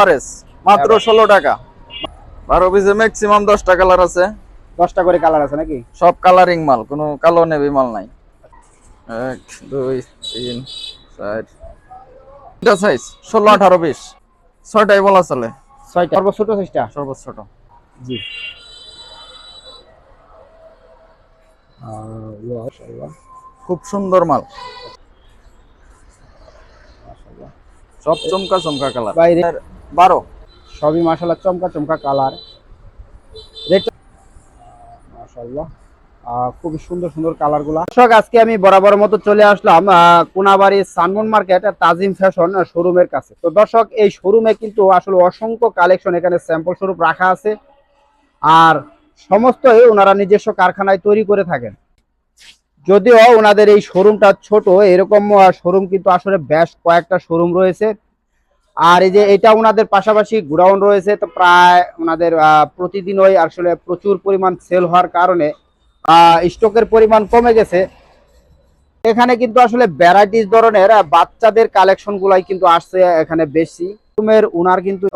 Average মাত্র ষোলো টাকা। বারো পিসে ম্যাক্সিমাম দশটা কালার আছে। দশটা করে কালার আছে নাকি? সব কালারিং মাল কোনো কালো নেভি মাল নাই। এক দুই তিন চার। তিনটা সাইজ ষোলো আঠারো বিশ। ছয়টাই বলা চলে। ছয়টা। সর্ব ছোট সাইজটা সর্বোচ্চ ছোট। জি। খুব সুন্দর মাল। সব চমকা চমকা কালার বাইরে বারো। সবই মাশাল্লাহ চমকা চমকা কালার। রেট মাশাল্লাহ আহ, খুবই সুন্দর সুন্দর কালারগুলা দর্শক আজকে আমি বরাবর মতো চলে আসলাম আহ, Konabari Sunmoon market Tazim fashion শোরুমের কাছে। তো দর্শক এই শোরুমে কিন্তু আসলে অসংখ্য কালেকশন এখানে স্যাম্পল স্বরূপ রাখা আছে। আর সমস্তই ওনারা নিজস্ব কারখানায় তৈরি করে থাকেন। যদিও ওনাদের এই শোরুমটা ছোট এরকম শোরুম কিন্তু আসলে বেশ কয়েকটা শোরুম রয়েছে। আর এই যে এটা ওনাদের পাশাপাশি গোডাউন রয়েছে তো প্রায় ওনাদের আহ, প্রতিদিনই আসলে প্রচুর পরিমাণ সেল হওয়ার কারণে স্টকের পরিমাণ কমে গেছে। এখানে কিন্তু আসলে ভ্যারাইটিস ধরনের বাচ্চাদের কালেকশন গুলাই কিন্তু আসছে এখানে বেশি। উনার কিন্তু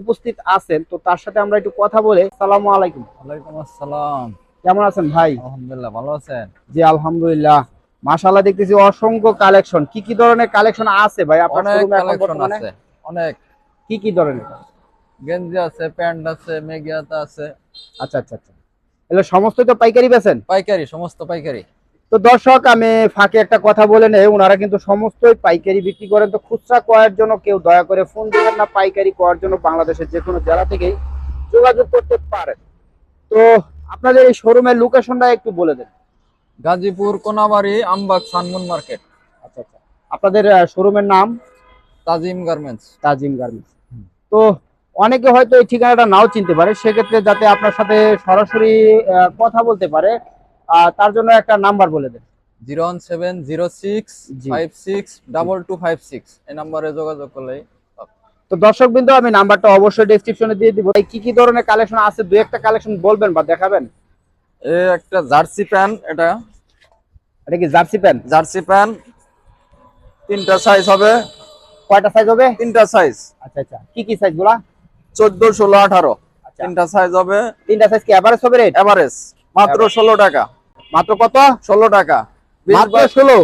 উপস্থিত আছেন তো তার সাথে আমরা একটু কথা বলে সালামু আলাইকুম। ওয়ালাইকুম আসসালাম। কেমন আছেন ভাই? আলহামদুলিল্লাহ ভালো আছেন? জি আলহামদুলিল্লাহ। মাশাআল্লাহ দেখতেছি অসংখ্য কালেকশন কি কি ধরনের কালেকশন আছে ভাই? আপনার শোরুমে এখন বর্তমানে? আছে। অনেক কি কি ধরনের? গেঞ্জি আছে প্যান্ট আছে মেগিয়াতা আছে। আচ্ছা আচ্ছা আচ্ছা। এগুলো সমস্ত তো পাইকারি বেছেন পাইকারি সমস্ত পাইকারি। তো দর্শক আমি ফাঁকে একটা কথা বলে নেই ওনারা কিন্তু সমস্তই পাইকারি বিক্রি করেন। তো খুচরা ক্রয়ের জন্য কেউ দয়া করে ফোন দিবেন না পাইকারি ক্রয়ের জন্য বাংলাদেশের যে কোনো জেলা থেকেই যোগাযোগ করতে পারেন। তো আপনাদের এই শোরুমের লোকেশনটা একটু বলে দেন। Gazipur Konabari Ambag Sunmoon market. আচ্ছা আচ্ছা। আপনাদের শোরুমের নাম? তাজিম গার্মেন্টস তাজিম গার্মেন্টস তো অনেকে হয়তো এই ঠিকানাটা নাও চিনতে পারে সেক্ষেত্রে যাতে আপনার সাথে সরাসরি কথা বলতে পারে তার জন্য একটা নাম্বার বলে দেন। Zero one seven zero six five six double two five six এই নাম্বারে যোগাযোগ করলেই তো দর্শক বিন্দু আমি নাম্বারটা অবশ্যই ডেসক্রিপশনে দিয়ে দিব। কি কি ধরনের কালেকশন আছে? দুই একটা কালেকশন বলবেন বা দেখাবেন? এ একটা জার্সি প্যান্ট এটা। এটা কি জার্সি প্যান্ট? Jersey pant. তিনটা সাইজ হবে। কয়টা সাইজ হবে? তিনটা সাইজ আচ্ছা আচ্ছা। কি কি সাইজগুলা চোদ্দ ষোলো আঠারো। আচ্ছা। তিনটা সাইজ হবে। তিনটা সাইজ কি এভারেজ হবে রেট এভারেজ মাত্র ষোলো টাকা। মাত্র কত? ষোলো টাকা। মাত্র বাই- ষোলো।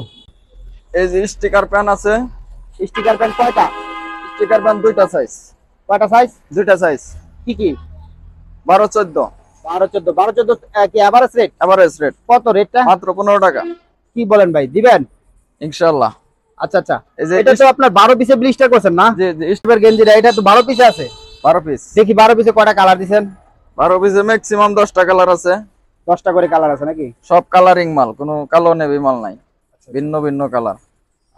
এই যে স্টিকার প্যান আছে। স্টিকার প্যান্ট কয়টা? স্টিকার প্যান দুইটা সাইজ কয়টা সাইজ দুইটা সাইজ কি কি? বারো চোদ্দ। বারো চোদ্দ। বারো চোদ্দ আহ, কি এভারেজ রেট এভারেজ রেট কত রেটটা মাত্র পনেরো টাকা। কি বলেন ভাই দিবেন? ইনশাল্লাহ আচ্ছা আচ্ছা। এটা তো আপনার বারো পিসে ব্লিস্টার করছেন না? যে যে স্টিপের গেঞ্জিটা এটা তো পিসে আছে? বারো পিস দেখি পিসে কয়টা কালার দিছেন? বারো পিসে ম্যাক্সিমাম দশটা কালার আছে। দশটা করে কালার আছে নাকি? সব কালারিং মাল কোনো কালো নেভি মাল নাই। ভিন্ন ভিন্ন কালার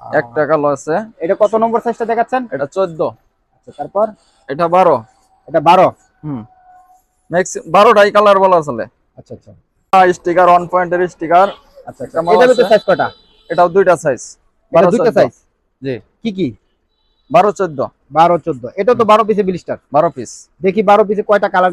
একটা কালো আছে। এটা কত নম্বর সাইজটা দেখাচ্ছেন? এটা চোদ্দ। আচ্ছা তারপর? এটা বারো। এটা বারো? হুম। ম্যাক্সিমাম বারোটাই কালার বলা চলে। আচ্ছা আচ্ছা। স্টিকার ওয়ান পয়েন্টের স্টিকার আচ্ছা ভিতরে সাইজ কয়টা? এটাও দুইটা সাইজ এটা দুইটা সাইজ জি। কি কি? বারো চোদ্দ। বারো চোদ্দ। এটা তো বারো পিসে ব্লিস্টার বারো পিস দেখি বারো পিসে কয়টা কালার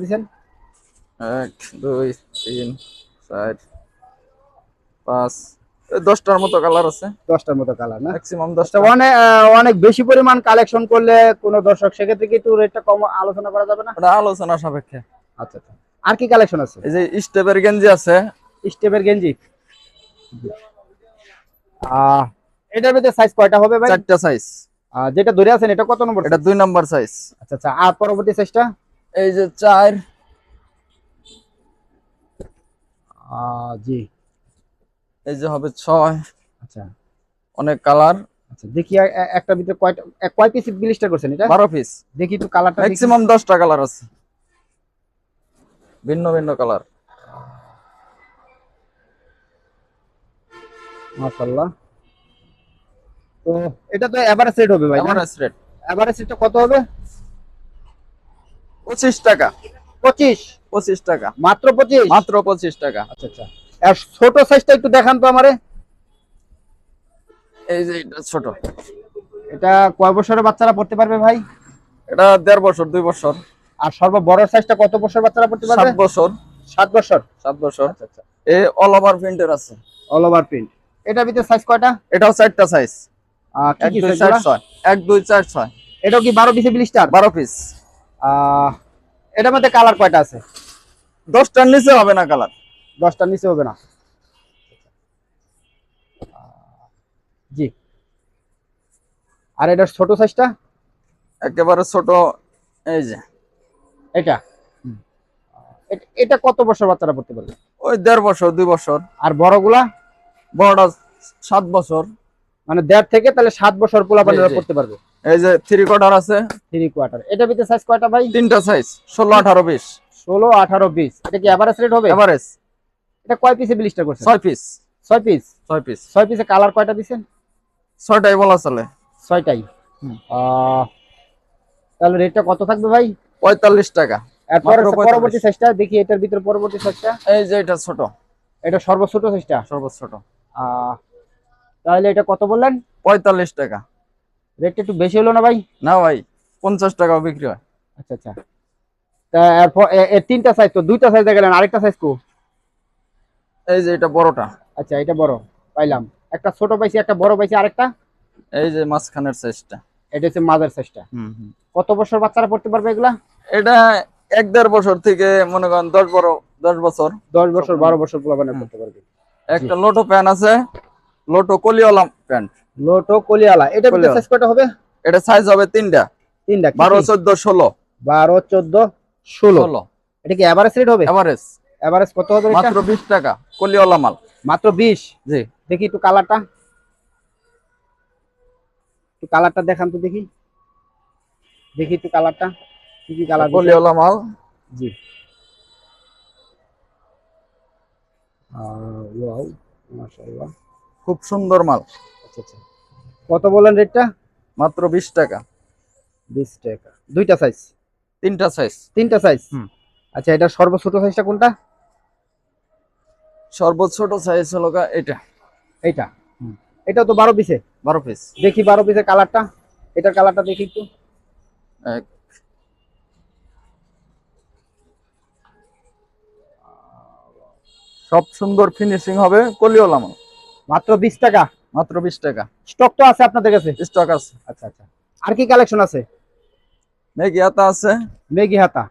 দশটার মতো কালার আছে। দশটার মতো কালার না? ম্যাক্সিমাম আচ্ছা দশটা অনেক অনেক বেশি পরিমাণ কালেকশন করলে কোন দর্শক সেক্ষেত্রে কি একটু রেটটা কম আলোচনা করা যাবে না? ওটা আলোচনা সাপেক্ষে। আচ্ছা আচ্ছা। আর কি কালেকশন আছে? এই যে স্টেপের গেঞ্জি আছে। স্টেপের গেঞ্জি। আহ এটার ভিতরে সাইজ কয়টা হবে ভাই? চারটা সাইজ যেটা ধরে আছেন এটা কত নম্বর এটা দুই নম্বর সাইজ আচ্ছা আচ্ছা আর পরবর্তী সাইজটা এই যে চার। জি। এই যে হবে ছয়। আচ্ছা। অনেক কালার আচ্ছা দেখি একটা ভিতরে কয়টা কয় পিস ব্লিস্টার করছেন এটা? বারো পিস দেখি একটু কালারটা ম্যাক্সিমাম দশটা কালার আছে। ভিন্ন ভিন্ন কালার মাশাআল্লাহ। তো এটা তো এভারেজ রেট হবে ভাই এভারেজ রেট এভারেজ রেটটা কত হবে? পঁচিশ টাকা। পঁচিশ? পঁচিশ টাকা। মাত্র পঁচিশ? মাত্র পঁচিশ টাকা। আচ্ছা আচ্ছা। আর ছোট সাইজটা একটু দেখান তো আমারে। এই যে এটা ছোট। এটা কয় বছরের বাচ্চারা পড়তে পারবে ভাই? এটা দেড় বছর দুই বছর। আর সর্ব বড় সাইজটা কত বছর বাচ্চারা পড়তে সাত পারবে বছর। সাত বছর? সাত বছর। আচ্ছা আচ্ছা। এ অল ওভার প্রিন্টের আছে। অল ওভার প্রিন্ট এটার ভিতরে সাইজ কয়টা? এটাও চারটা সাইজ এক কি দুই চার ছয়। এক দুই চার ছয়। এটাও কি বারো পিসে ব্লিস্টার বারো পিস এটার মধ্যে কালার কয়টা আছে? দশটার নিচে হবে না কালার দশটার নিচে হবে না। জি। আর এটার ছোট সাইজটা একেবারে ছোট এই যে। এটা এটা কত বছর বাচ্চারা পড়তে পারবে? ওই দেড় বছর দুই বছর। আর বড়গুলা? বড়টা সাত বছর। মানে দেড় থেকে তাহলে সাত বছর পোলা জি। পড়তে পারবে। এই যে থ্রি কোয়ার্টার আছে। থ্রি কোয়ার্টার এটা ভিতরে সাইজ কয়টা ভাই? তিনটা সাইজ ষোলো আঠারো বিশ। ষোলো আঠারো বিশ। এটা কি এভারেজ রেট হবে? এভারেজ এটা কয় পিসে বিলিস্টার করছে ছয় পিস ছয় পিস ছয় পিস ছয় পিসে কালার কয়টা দিছেন? ছয়টাই বলা চলে। ছয়টাই। তাহলে রেটটা কত থাকবে ভাই? পঁয়তাল্লিশ টাকা। পরবর্তী সাইজটা দেখি এটার ভিতরে পরবর্তী সাইজটা এই যে এটা ছোট। এটা সর্বছোট সাইজটা সর্বোচ্চ ছোট আহ, তাহলে এটা কত বললেন? পঁয়তাল্লিশ টাকা। রেটটা একটু বেশি হলো না ভাই? না ভাই পঞ্চাশ টাকাও বিক্রি হয়। আচ্ছা আচ্ছা। তা তিনটা সাইজ তো দুইটা সাইজ গেলেন আরেকটা সাইজ কো? এই যে এটা বড়টা। আচ্ছা এটা বড় পাইলাম। একটা ছোট পাইছি একটা বড় পাইছি আরেকটা? এই যে মাঝখানের সাইজটা এটা হচ্ছে মাদার সাইজটা হুম হুম। কত বছর বাচ্চারা পড়তে পারবে এগুলা? এটা এক দেড় বছর থেকে মনে করেন দশ বড় দশ বছর। দশ বছর বারো বছর পোলাপানে পড়তে পারবে। একটা লোটো প্যান আছে। Lotto কলিওয়ালা pant. লোটো কলিয়ালা এটা ভিতরে সাইজ কয়টা হবে? এটা সাইজ হবে তিনটা। তিনটা কি বারো কি? চোদ্দ ষোলো। বারো চোদ্দ ষোলো। ষোলো। এটা কি এভারেজ রেট হবে? এভারেজ এভারেজ কত হবে মাত্র বিশ টাকা কলিওয়ালা মাল। মাত্র বিশ? জি। দেখি একটু কালারটা। একটু কালারটা দেখান তো দেখি। দেখি একটু কালারটা। কি কি কালার কলিওয়ালা মাল। জি। ওয়াও মাশাআল্লাহ। খুব সুন্দর মাল। আচ্ছা আচ্ছা। কত বলেন রেটটা? মাত্র বিশ টাকা। বিশ টাকা। দুইটা সাইজ তিনটা সাইজ তিনটা সাইজ। আচ্ছা এটা সর্বছোট সাইজটা কোনটা? সর্বোচ্চ ছোট সাইজ হলো এটা। এইটা? এটাও তো বারো পিসে বারো পিস দেখি বারো পিসের কালারটা এটার কালারটা দেখি একটু। এক। সব সুন্দর ফিনিশিং হবে কলিওয়ালা মাল। মাত্র বিশ টাকা? মাত্র বিশ টাকা। স্টক তো আছে আপনাদের কাছে? স্টক আছে। আচ্ছা আচ্ছা। আর কি কালেকশন আছে? মেগি হাতা আছে। মেগি হাতা।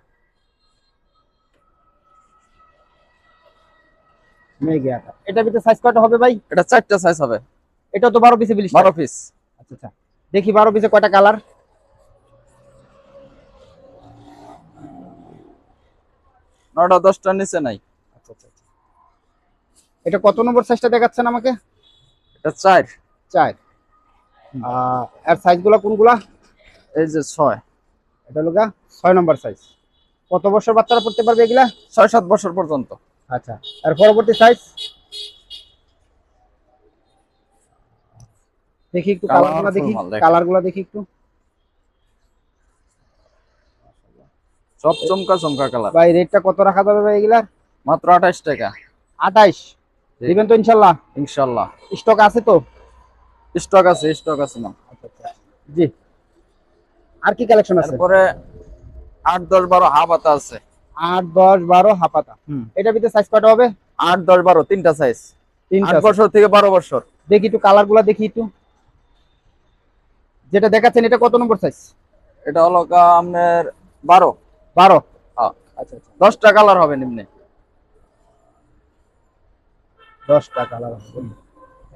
মেগি হাতা। এটা ভিতরে সাইজ কয়টা হবে ভাই? এটা চারটা সাইজ হবে। এটা তো বারো পিসে বিলিশ বারো পিস আচ্ছা আচ্ছা। দেখি বারো পিসে কয়টা কালার নটা দশটার নিচে নাই। এটা কত নম্বর সাইজটা দেখাচ্ছেন আমাকে? এটা চার। চার। আহ, এর সাইজগুলো কোনগুলা? এই যে ছয়। এটা হলো গা ছয় নম্বর সাইজ কত বছর বাচ্চারা পড়তে পারবে এগুলা? ছয় সাত বছর পর্যন্ত। আচ্ছা আর পরবর্তী সাইজ দেখি একটু কালারগুলো দেখি। কালারগুলো দেখি একটু। সব চমকা চমকা কালার ভাই রেটটা কত রাখা যাবে ভাই এগুলার? মাত্র আঠাইশ টাকা। আঠাইশ। দিবেন তো ইনশাল্লাহ? ইনশাল্লাহ। স্টক আছে তো? স্টক আছে স্টক আছে না। জি। আর কি কালেকশন আছে? তারপরে আট দশ বারো হাফ আতা আছে। আট দশ বারো হাপাতা হুম। এটার ভিতরে সাইজ কয়টা হবে? আট দশ বারো তিনটা সাইজ আট তিনটা বছর থেকে বারো বছর। দেখি একটু কালারগুলো দেখি একটু। যেটা দেখাচ্ছেন এটা কত নম্বর সাইজ এটা হলো আপনার বারো। বারো। হ্যাঁ। আচ্ছা আচ্ছা দশটা কালার হবে নিম্নে। দশটা কালার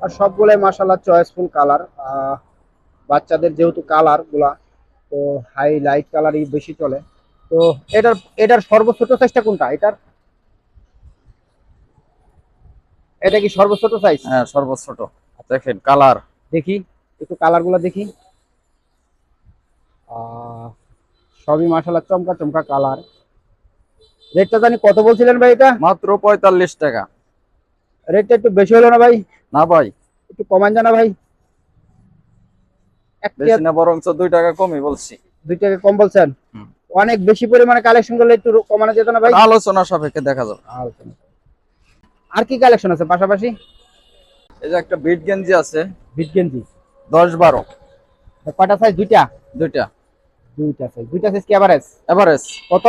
আর সবগুলাই মাসাল্লাহ চয়েসফুল কালার বাচ্চাদের যেহেতু কালারগুলা তো হাই লাইট কালারই বেশি চলে। তো এটার এটার সর্বছোট সাইজটা কোনটা? এটার? এটা কি সর্বছোট সাইজ হ্যাঁ সর্বোচ্চ। দেখেন কালার দেখি একটু কালারগুলা দেখি। আহ, সবই মাসাল্লাহ চমকা চমকা কালার রেটটা জানি কত বলছিলেন ভাই এটা? মাত্র পঁয়তাল্লিশ টাকা। রেটটা একটু বেশি হলো না ভাই? না ভাই। একটু কমান জানা ভাই। বেশি না বরঞ্চ দুই টাকা কমই বলছি। দুই টাকা কম বলছেন? অনেক বেশি পরিমাণে কালেকশন করলে একটু কমানো যেত না ভাই? আলোচনা সাপেক্ষে দেখা যাবে। আর কি কালেকশন আছে পাশাপাশি? এই যে একটা বিট গেঞ্জি আছে। বিট গেঞ্জি। দশ বারো। কয়টা সাইজ দুইটা? দুইটা। দুইটা সাইজ দুইটা সাইজ কি এভারেজ এভারেজ কত?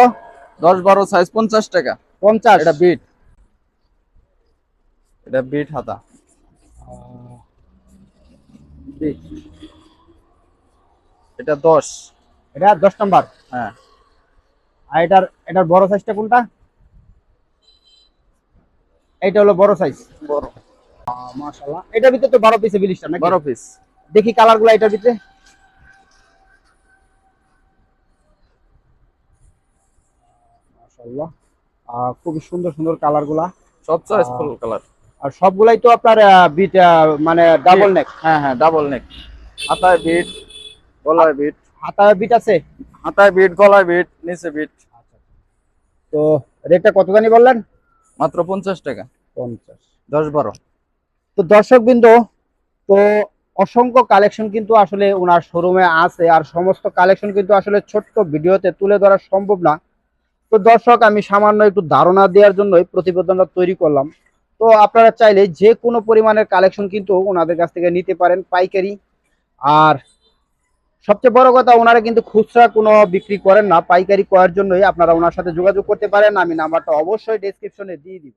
দশ বারো সাইজ পঞ্চাশ টাকা। পঞ্চাশ। এটা বিট এটা বিট হাতা। এটা দশ। এটা দশ নম্বর। হ্যাঁ। আর এটার এটার বড় সাইজটা কোনটা? এটা হলো বড় সাইজ বড়। মাশাআল্লাহ। এটার ভিতরে তো বারো পিসে বিলিশটা নাকি? বারো পিস দেখি কালারগুলো এটার ভিতরে। মাশাআল্লাহ। খুবই সুন্দর সুন্দর কালারগুলা। সব চয়েস ফুল কালার আর সবগুলাই তো আপনার বিট মানে ডাবল নেক হ্যাঁ হ্যাঁ ডাবল নেক হাতায় বিট গলায় বিট হাতায় বিট আছে? হাতায় বিট গলায় বিট নিচে বিট তো রেটটা কত জানি বললেন? মাত্র পঞ্চাশ টাকা। পঞ্চাশ। দশ বারো। তো দর্শক বিন্দু তো অসংখ্য কালেকশন কিন্তু আসলে ওনার শোরুমে আছে আর সমস্ত কালেকশন কিন্তু আসলে ছোট্ট ভিডিওতে তুলে ধরা সম্ভব না। তো দর্শক আমি সামান্য একটু ধারণা দেওয়ার জন্যই প্রতিবেদনটা তৈরি করলাম। তো আপনারা চাইলে যে কোনো পরিমাণের কালেকশন কিন্তু ওনাদের কাছ থেকে নিতে পারেন পাইকারি। আর সবচেয়ে বড় কথা, ওনারা কিন্তু খুচরা কোনো বিক্রি করেন না। পাইকারি করার জন্যই আপনারা ওনার সাথে যোগাযোগ করতে পারেন। আমি নাম্বারটা অবশ্যই ডেসক্রিপশনে দিয়ে দিব।